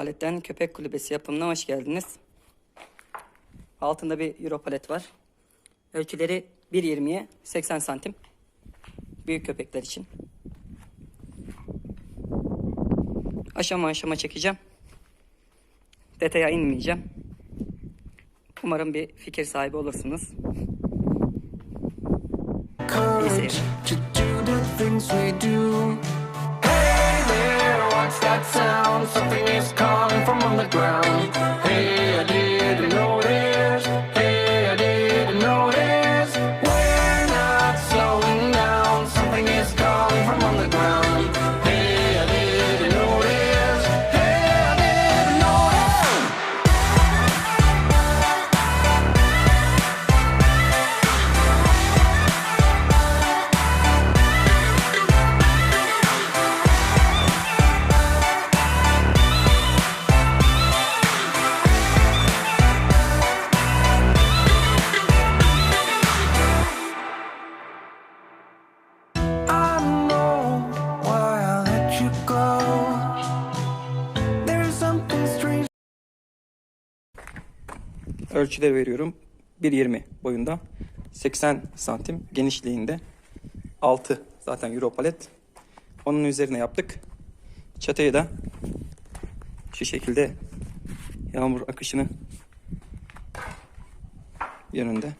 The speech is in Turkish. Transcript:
Paletten köpek kulübesi yapımına hoş geldiniz. Altında bir euro palet var. Ölçüleri 1.20'ye 80 santim. Büyük köpekler için. Aşama aşama çekeceğim. Detaya inmeyeceğim. Umarım bir fikir sahibi olursunuz. İyi seyirler. Something is Hey. Ölçüde veriyorum. 1.20 boyunda. 80 santim genişliğinde. 6 zaten euro palet. Onun üzerine yaptık. Çatıyı da şu şekilde yağmur akışını yönünde